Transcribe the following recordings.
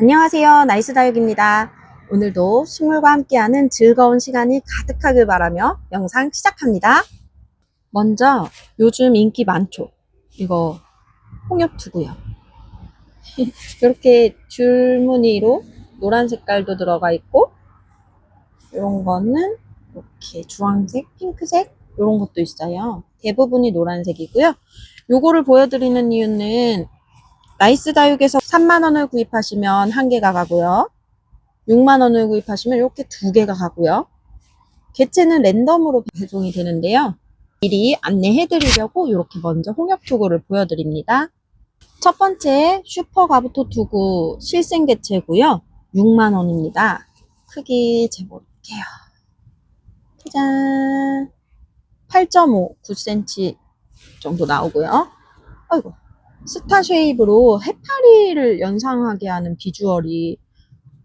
안녕하세요. 나이스 다육입니다. 오늘도 식물과 함께하는 즐거운 시간이 가득하길 바라며 영상 시작합니다. 먼저 요즘 인기 많죠. 이거 홍엽투고요. 이렇게 줄무늬로 노란 색깔도 들어가 있고 이런 거는 이렇게 주황색, 핑크색 이런 것도 있어요. 대부분이 노란색이고요. 요거를 보여드리는 이유는 나이스 다육에서 3만원을 구입하시면 한 개가 가고요. 6만원을 구입하시면 이렇게 두 개가 가고요. 개체는 랜덤으로 배송이 되는데요. 미리 안내해드리려고 이렇게 먼저 홍역투구를 보여드립니다. 첫 번째 슈퍼 가부토 투구 실생 개체고요. 6만원입니다. 크기 재볼게요. 짜잔. 8.5, 9cm 정도 나오고요. 아이고. 스타 쉐입으로 해파리를 연상하게 하는 비주얼이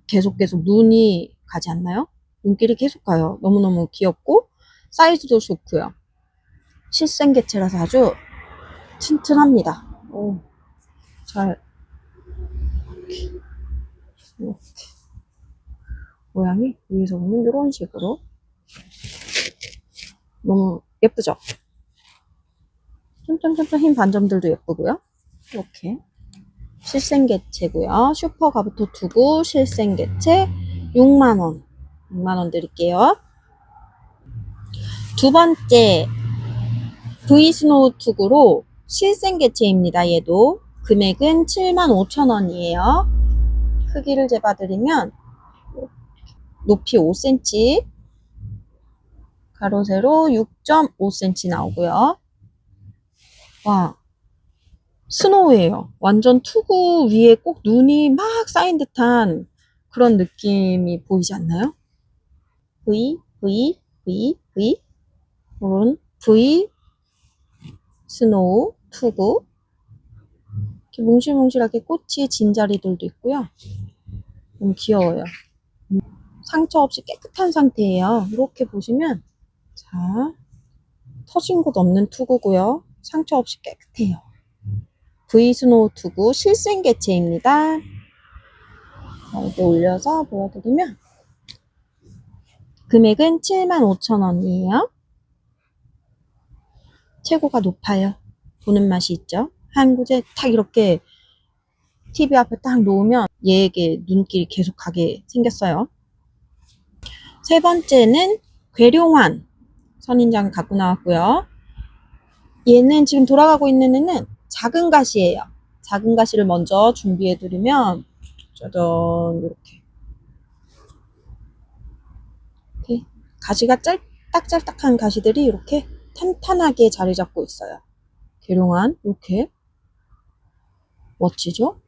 계속 계속 눈이 가지 않나요? 눈길이 계속 가요. 너무너무 귀엽고 사이즈도 좋고요. 실생 개체라서 아주 튼튼합니다. 오, 잘 이렇게. 모양이 위에서 보면 이런 식으로 너무 예쁘죠? 쫀쫀쫀쫀 흰 반점들도 예쁘고요. 이렇게 실생개체고요. 슈퍼 가부토 투구 실생개체 6만원 6만원 드릴게요. 두 번째 V 스노우 투구로 실생개체입니다. 얘도 금액은 75,000원이에요. 크기를 재봐드리면 높이 5cm 가로 세로 6.5cm 나오고요. 와 스노우예요. 완전 투구 위에 꼭 눈이 막 쌓인 듯한 그런 느낌이 보이지 않나요? V, V, V, V 이런 V 스노우 투구 이렇게 몽실몽실하게 꽃이 진 자리들도 있고요. 너무 귀여워요. 상처 없이 깨끗한 상태예요. 이렇게 보시면 자 터진 곳 없는 투구고요. 상처 없이 깨끗해요. V 스노우 투구 실생 개체입니다. 자, 이렇게 올려서 보여드리면 금액은 75,000원이에요. 최고가 높아요. 보는 맛이 있죠. 한 곳에 탁 이렇게 TV 앞에 딱 놓으면 얘에게 눈길이 계속 가게 생겼어요. 세 번째는 괴룡환 선인장을 갖고 나왔고요. 얘는 지금 돌아가고 있는 애는 작은 가시예요. 작은 가시를 먼저 준비해 드리면 짜잔 이렇게 이렇게 가시가 짤딱짤딱한 가시들이 이렇게 탄탄하게 자리 잡고 있어요. 계룡한 이렇게 멋지죠?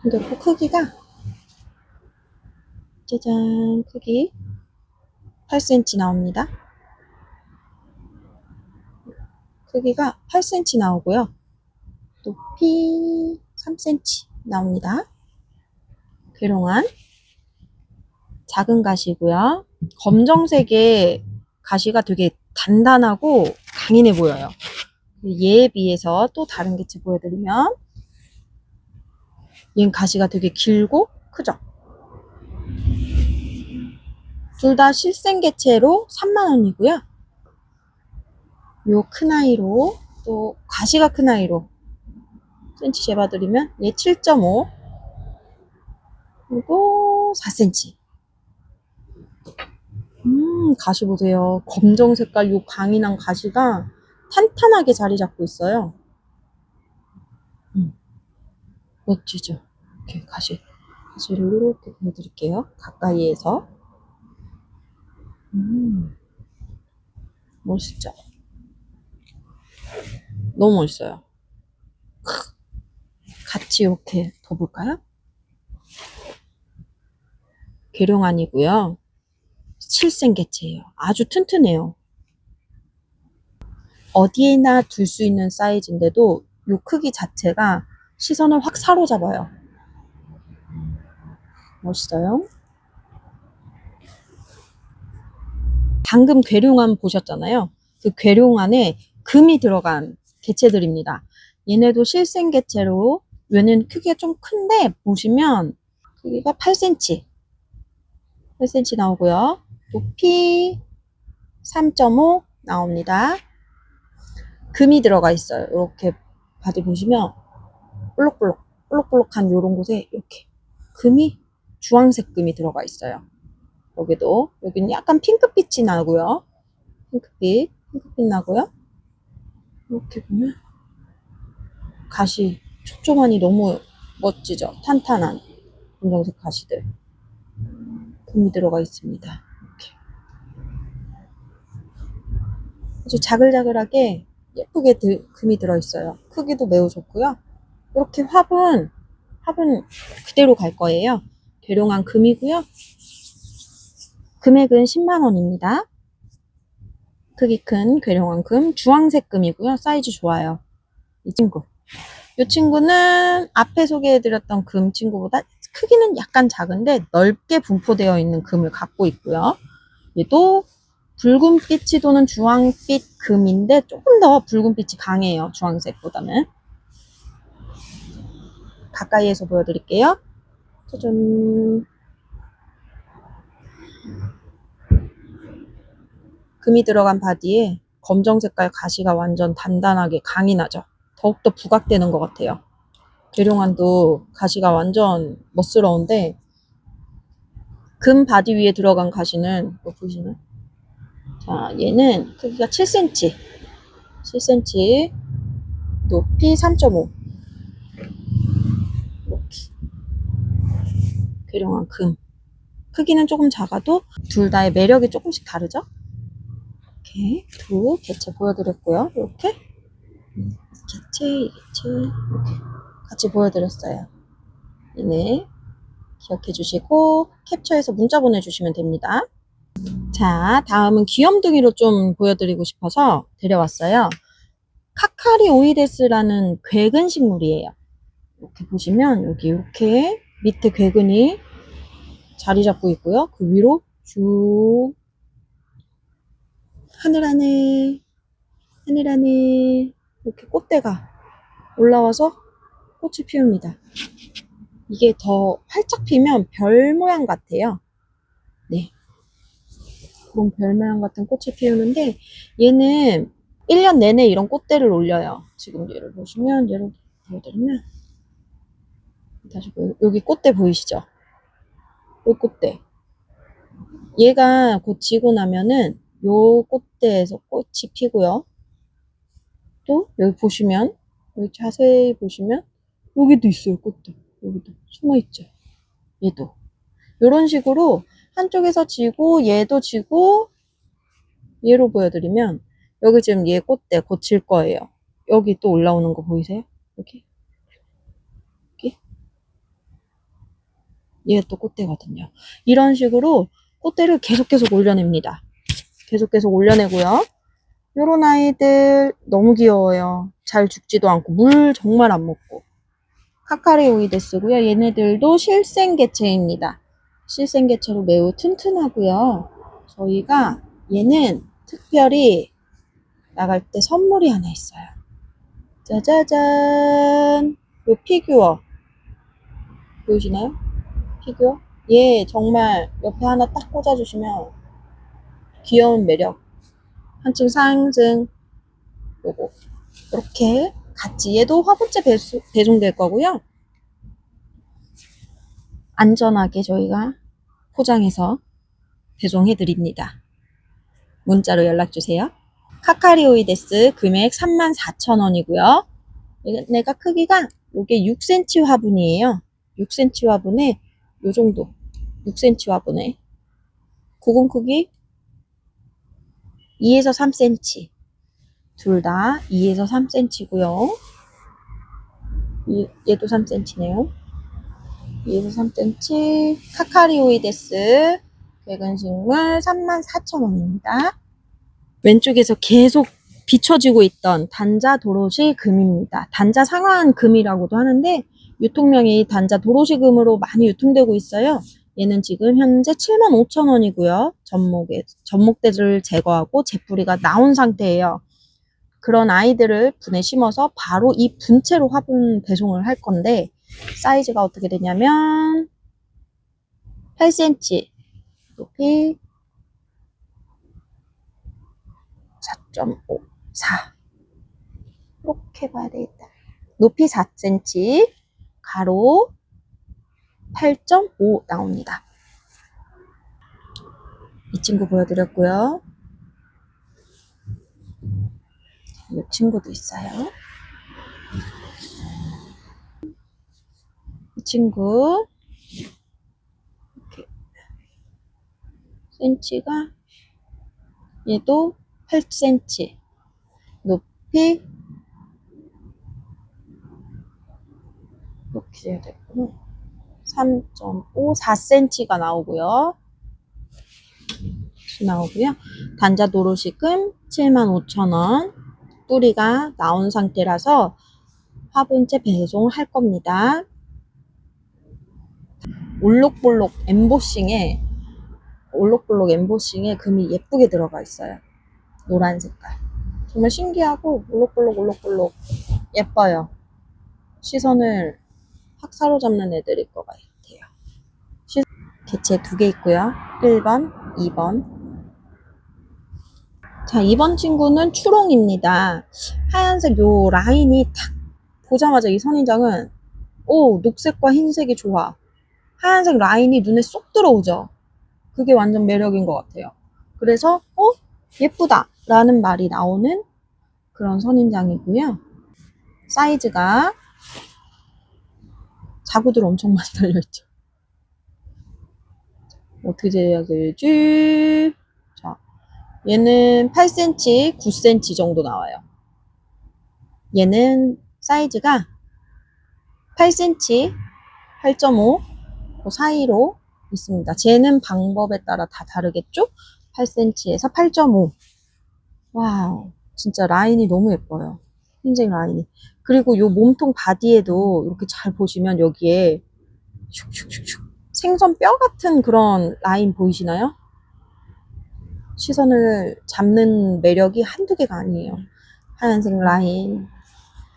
근데 그 크기가 짜잔 크기 8cm 나옵니다. 크기가 8cm 나오고요. 높이 3cm 나옵니다. 괴롱한 작은 가시고요. 검정색의 가시가 되게 단단하고 강인해 보여요. 얘에 비해서 또 다른 개체 보여드리면 얘는 가시가 되게 길고 크죠? 둘 다 실생 개체로 3만원이고요. 요 큰 아이로 또 가시가 큰 아이로 센치 재봐드리면 얘 7.5 그리고 4cm 음 가시 보세요. 검정 색깔 요 강인한 가시가 탄탄하게 자리 잡고 있어요. 음, 멋지죠. 이렇게 가시 가시를 이렇게 보여드릴게요. 가까이에서. 음. 멋있죠 너무 멋있어요. 같이 이렇게 둬볼까요? 계룡안이고요. 실생 개체예요. 아주 튼튼해요. 어디에나 둘 수 있는 사이즈인데도 이 크기 자체가 시선을 확 사로잡아요. 멋있어요. 방금 괴룡안 보셨잖아요. 그 괴룡안에 금이 들어간 개체들입니다. 얘네도 실생 개체로 얘는 크기가 좀 큰데 보시면 크기가 8cm 8cm 나오고요. 높이 3.5 나옵니다. 금이 들어가 있어요. 이렇게 바디 보시면 볼록볼록 볼록볼록한 이런 곳에 이렇게 금이 주황색 금이 들어가 있어요. 여기도 여기는 약간 핑크빛이 나고요. 핑크빛 핑크빛 나고요. 이렇게 보면 가시 촉촉하니 너무 멋지죠. 탄탄한 검정색 가시들 금이 들어가 있습니다. 이렇게 아주 자글자글하게 예쁘게 들- 금이 들어 있어요. 크기도 매우 좋고요. 이렇게 화분 화분 그대로 갈 거예요. 대룡한 금이고요. 금액은 10만 원입니다. 크기 큰 괴룡한 금, 주황색 금이고요. 사이즈 좋아요. 이 친구. 이 친구는 앞에 소개해드렸던 금 친구보다 크기는 약간 작은데 넓게 분포되어 있는 금을 갖고 있고요. 얘도 붉은빛이 도는 주황빛 금인데 조금 더 붉은빛이 강해요. 주황색보다는. 가까이에서 보여드릴게요. 짜잔. 금이 들어간 바디에 검정 색깔 가시가 완전 단단하게 강이 나죠. 더욱더 부각되는 것 같아요. 계룡안도 가시가 완전 멋스러운데 금 바디 위에 들어간 가시는 뭐 보시나요? 자, 얘는 크기가 7cm, 7cm, 높이 3.5. 이렇게 계룡안 금. 크기는 조금 작아도 둘 다의 매력이 조금씩 다르죠? 이렇게 두 개체 보여드렸고요. 이렇게 이 개체, 이 개체 이렇게 같이 보여드렸어요. 얘네 기억해 주시고 캡처해서 문자 보내주시면 됩니다. 자, 다음은 귀염둥이로 좀 보여드리고 싶어서 데려왔어요. 카카리 오이데스라는 괴근 식물이에요. 이렇게 보시면 여기 이렇게 밑에 괴근이 자리 잡고 있고요. 그 위로 쭉 하늘 안에 하늘 안에 이렇게 꽃대가 올라와서 꽃이 피웁니다. 이게 더 활짝 피면 별 모양 같아요. 네. 그런 별 모양 같은 꽃이 피우는데 얘는 1년 내내 이런 꽃대를 올려요. 지금 얘를 보시면 얘를 보여드리면 다시 보여 여기 꽃대 보이시죠? 요 꽃대. 얘가 곧 지고 나면은 요 꽃대에서 꽃이 피고요. 또 여기 보시면 여기 자세히 보시면 여기도 있어요 꽃대. 여기도 숨어 있죠. 얘도 이런 식으로 한쪽에서 지고 얘도 지고 얘로 보여드리면 여기 지금 얘 꽃대 곧질 거예요. 여기 또 올라오는 거 보이세요? 여기 여기 얘 또 꽃대거든요. 이런 식으로 꽃대를 계속 계속 올려냅니다. 계속 계속 올려내고요. 요런 아이들 너무 귀여워요. 잘 죽지도 않고 물 정말 안 먹고 카카리오이데스고요. 얘네들도 실생 개체입니다. 실생 개체로 매우 튼튼하고요. 저희가 얘는 특별히 나갈 때 선물이 하나 있어요. 짜자잔 요 피규어 보이시나요? 피규어? 얘 정말 옆에 하나 딱 꽂아주시면 귀여운 매력 한층 상승 요거. 이렇게 같이 얘도 화분째 배수, 배송될 거고요. 안전하게 저희가 포장해서 배송해 드립니다. 문자로 연락 주세요. 카카리오이데스 금액 34,000원이고요. 얘가 크기가 요게 6cm 화분이에요. 6cm 화분에 요 정도. 6cm 화분에. 구근 크기 2에서 3cm. 둘 다 2에서 3cm고요. 얘도 3cm네요. 2에서 3cm. 카카리오이데스 백은식물 34,000원입니다. 왼쪽에서 계속 비춰지고 있던 단자 도로시 금입니다. 단자 상한 금이라고도 하는데 유통명이 단자 도로시 금으로 많이 유통되고 있어요. 얘는 지금 현재 75,000원이고요. 접목에, 접목대를 제거하고 재뿌리가 나온 상태예요. 그런 아이들을 분에 심어서 바로 이 분체로 화분 배송을 할 건데 사이즈가 어떻게 되냐면 8cm 높이 4.5 4 이렇게 봐야 되겠다. 높이 4cm 가로 8.5 나옵니다. 이 친구 보여드렸고요. 이 친구도 있어요. 이 친구 이렇게 센치가 얘도 8cm 높이 이렇게 해야 되고 3.5 4cm가 나오고요. 나오고요. 단자 도로식금 75,000원 뿌리가 나온 상태라서 화분째 배송할 겁니다. 올록볼록 엠보싱에 올록볼록 엠보싱에 금이 예쁘게 들어가 있어요. 노란 색깔. 정말 신기하고 올록볼록 올록볼록 예뻐요. 시선을 확 사로잡는 애들일 것 같아요. 시- 개체 두 개 있고요. 1번, 2번. 자, 2번 친구는 추롱입니다. 하얀색 요 라인이 탁 보자마자 이 선인장은 오, 녹색과 흰색이 좋아. 하얀색 라인이 눈에 쏙 들어오죠. 그게 완전 매력인 것 같아요. 그래서 어? 예쁘다 라는 말이 나오는 그런 선인장이고요. 사이즈가 자구들 엄청 많이 달려있죠. 어떻게 해야 되지? 자, 얘는 8cm, 9cm 정도 나와요. 얘는 사이즈가 8cm, 8.5, 그 사이로 있습니다. 쟤는 방법에 따라 다 다르겠죠? 8cm에서 8.5. 와우, 진짜 라인이 너무 예뻐요. 흰색 라인이. 그리고 요 몸통 바디에도 이렇게 잘 보시면 여기에 슉슉슉슉 생선 뼈 같은 그런 라인 보이시나요? 시선을 잡는 매력이 한두 개가 아니에요. 하얀색 라인,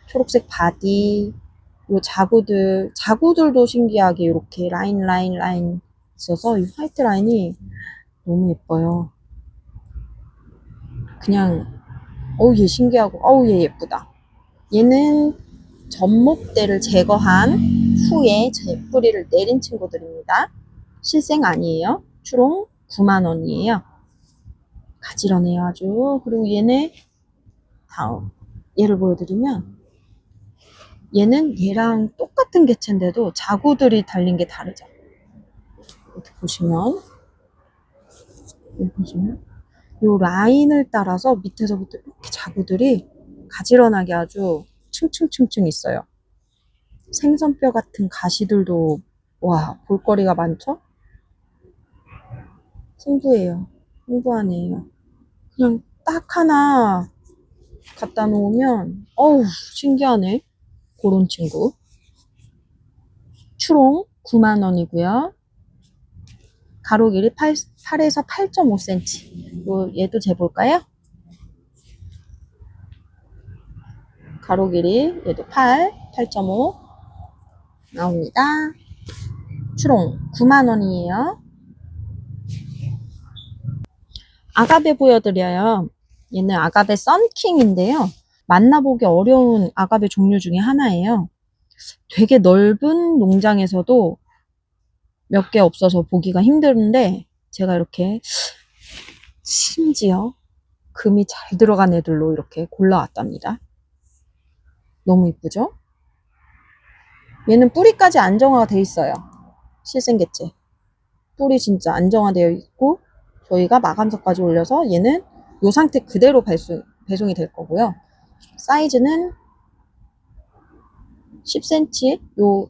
초록색 바디, 요 자구들, 자구들도 신기하게 이렇게 라인, 라인, 라인 있어서 이 화이트 라인이 너무 예뻐요. 그냥, 어우, 얘 신기하고, 어우, 얘 예쁘다. 얘는 접목대를 제거한 후에 제 뿌리를 내린 친구들입니다. 실생 아니에요. 추롱 9만원이에요. 가지런해요, 아주. 그리고 얘네, 다음. 얘를 보여드리면, 얘는 얘랑 똑같은 개체인데도 자구들이 달린 게 다르죠. 이렇게 보시면, 여기 보시면, 요 라인을 따라서 밑에서부터 이렇게 자구들이 가지런하게 아주 층층층층 있어요. 생선뼈 같은 가시들도 와 볼거리가 많죠? 풍부해요. 풍부한 애예요. 그냥 딱 하나 갖다 놓으면 어우 신기하네. 그런 친구. 추롱 9만원이고요. 가로 길이 8, 8에서 8.5cm. 요, 얘도 재볼까요? 가로 길이 얘도 8, 8.5 나옵니다. 추롱 9만원이에요. 아가베 보여드려요. 얘는 아가베 썬킹인데요. 만나보기 어려운 아가베 종류 중에 하나예요. 되게 넓은 농장에서도 몇 개 없어서 보기가 힘든데 제가 이렇게 심지어 금이 잘 들어간 애들로 이렇게 골라왔답니다. 너무 이쁘죠? 얘는 뿌리까지 안정화가 돼 있어요. 실생개체. 뿌리 진짜 안정화되어 있고 저희가 마감석까지 올려서 얘는 이 상태 그대로 배송, 배송이 될 거고요. 사이즈는 10cm 요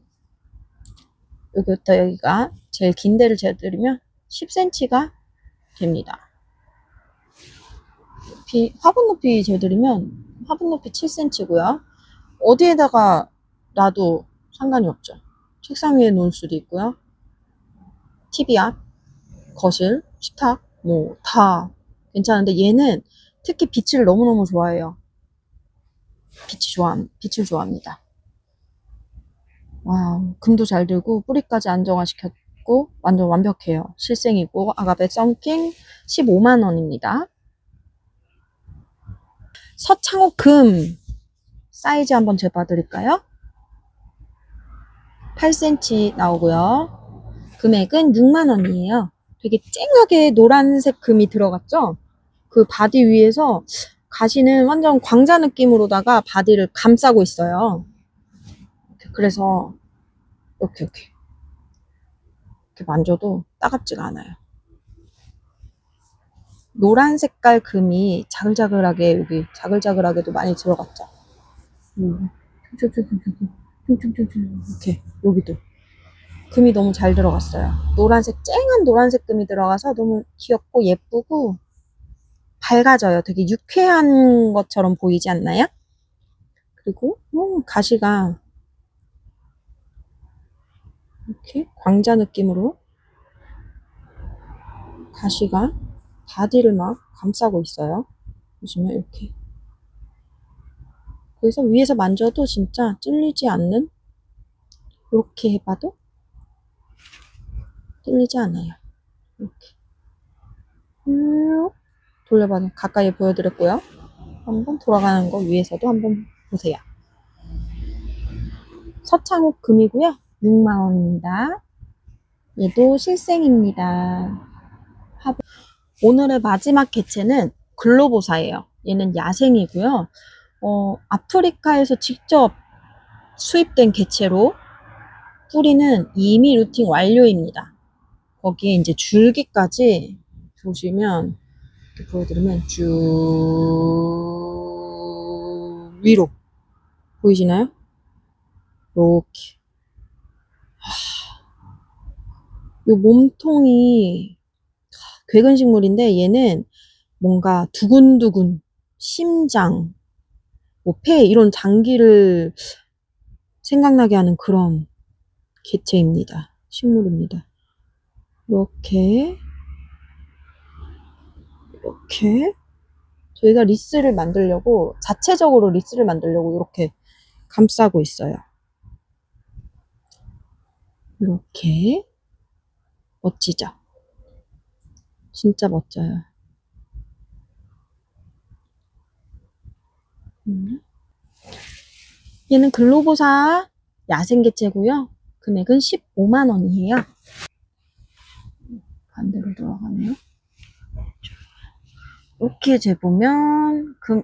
여기부터 여기가 제일 긴 데를 재드리면 10cm가 됩니다. 높이, 화분 높이 재드리면 화분 높이 7cm고요. 어디에다가 놔도 상관이 없죠. 책상 위에 놓을 수도 있고요. TV 앞, 거실, 식탁, 뭐 다 괜찮은데 얘는 특히 빛을 너무너무 좋아해요. 빛이 좋아, 빛을 좋아합니다. 와, 금도 잘 들고 뿌리까지 안정화시켰고 완전 완벽해요. 실생이고 아가베 썬킹 15만 원입니다. 서창호 금 사이즈 한번 재봐 드릴까요? 8cm 나오고요. 금액은 6만 원이에요. 되게 쨍하게 노란색 금이 들어갔죠? 그 바디 위에서 가시는 완전 광자 느낌으로다가 바디를 감싸고 있어요. 그래서 이렇게 이렇게 이렇게 만져도 따갑지가 않아요. 노란 색깔 금이 자글자글하게 여기 자글자글하게도 많이 들어갔죠. 음. 이렇게 여기도 금이 너무 잘 들어갔어요. 노란색 쨍한 노란색 금이 들어가서 너무 귀엽고 예쁘고 밝아져요. 되게 유쾌한 것처럼 보이지 않나요? 그리고 음, 가시가 이렇게 광자 느낌으로 가시가 바디를 막 감싸고 있어요. 보시면 이렇게. 그래서 위에서 만져도 진짜 찔리지 않는 이렇게 해봐도 찔리지 않아요. 이렇게. 쭉 돌려봐도 가까이 보여드렸고요. 한번 돌아가는 거 위에서도 한번 보세요. 서창욱 금이고요. 6만원입니다. 얘도 실생입니다. 오늘의 마지막 개체는 글로보사예요. 얘는 야생이고요. 어, 아프리카에서 직접 수입된 개체로 뿌리는 이미 루팅 완료입니다. 거기에 이제 줄기까지 보시면 이렇게 보여드리면 쭉 위로 보이시나요? 이렇게 요 몸통이 괴근식물인데 얘는 뭔가 두근두근 심장 뭐 폐 이런 장기를 생각나게 하는 그런 개체입니다. 식물입니다. 이렇게 이렇게 저희가 리스를 만들려고 자체적으로 리스를 만들려고 이렇게 감싸고 있어요. 이렇게 멋지죠? 진짜 멋져요. 얘는 글로보사 야생개체고요. 금액은 15만 원이에요. 반대로 들어가네요. 이렇게 재보면 금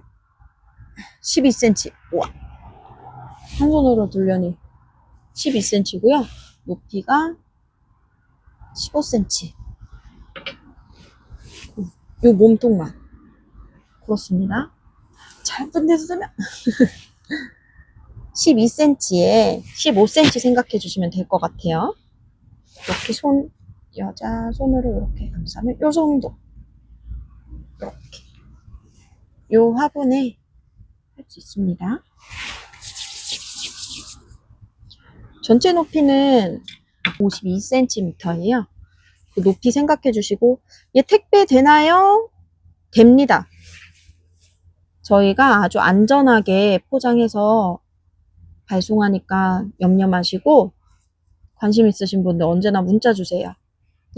12cm. 우와. 한 손으로 들려니 12cm고요. 높이가 15cm. 요 몸통만. 그렇습니다. 잘쁜 데서 쓰면 12cm에 15cm 생각해 주시면 될 것 같아요. 이렇게 손, 여자 손으로 이렇게 감싸면 요 정도. 이렇게. 요 화분에 할 수 있습니다. 전체 높이는 52cm예요. 그 높이 생각해 주시고 얘 택배 되나요? 됩니다. 저희가 아주 안전하게 포장해서 발송하니까 염려 마시고 관심 있으신 분들 언제나 문자 주세요.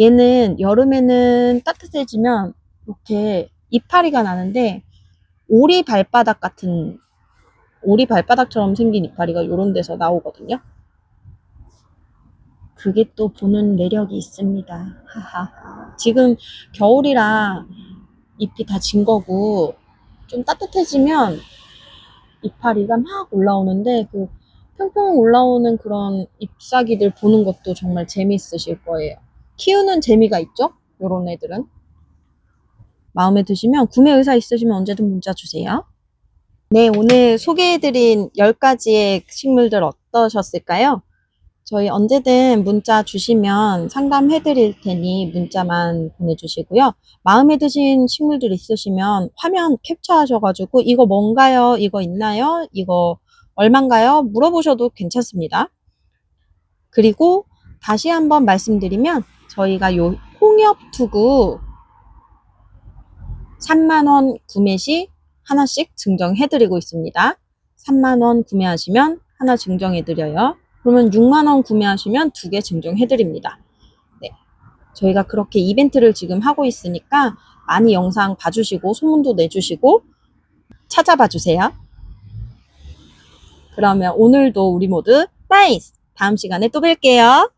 얘는 여름에는 따뜻해지면 이렇게 이파리가 나는데 오리 발바닥 같은 오리 발바닥처럼 생긴 이파리가 이런 데서 나오거든요. 그게 또 보는 매력이 있습니다. 하하. 지금 겨울이라 잎이 다 진 거고 좀 따뜻해지면 이파리가 막 올라오는데 그 평평 올라오는 그런 잎사귀들 보는 것도 정말 재미있으실 거예요. 키우는 재미가 있죠? 요런 애들은. 마음에 드시면 구매 의사 있으시면 언제든 문자 주세요. 네, 오늘 소개해드린 10가지의 식물들 어떠셨을까요? 저희 언제든 문자 주시면 상담해 드릴 테니 문자만 보내주시고요. 마음에 드신 식물들 있으시면 화면 캡처하셔가지고 이거 뭔가요? 이거 있나요? 이거 얼만가요? 물어보셔도 괜찮습니다. 그리고 다시 한번 말씀드리면 저희가 요 홍엽 투구 3만원 구매 시 하나씩 증정해 드리고 있습니다. 3만원 구매하시면 하나 증정해 드려요. 그러면 6만원 구매하시면 두 개 증정해드립니다. 네. 저희가 그렇게 이벤트를 지금 하고 있으니까 많이 영상 봐주시고 소문도 내주시고 찾아봐 주세요. 그러면 오늘도 우리 모두 나이스! 다음 시간에 또 뵐게요.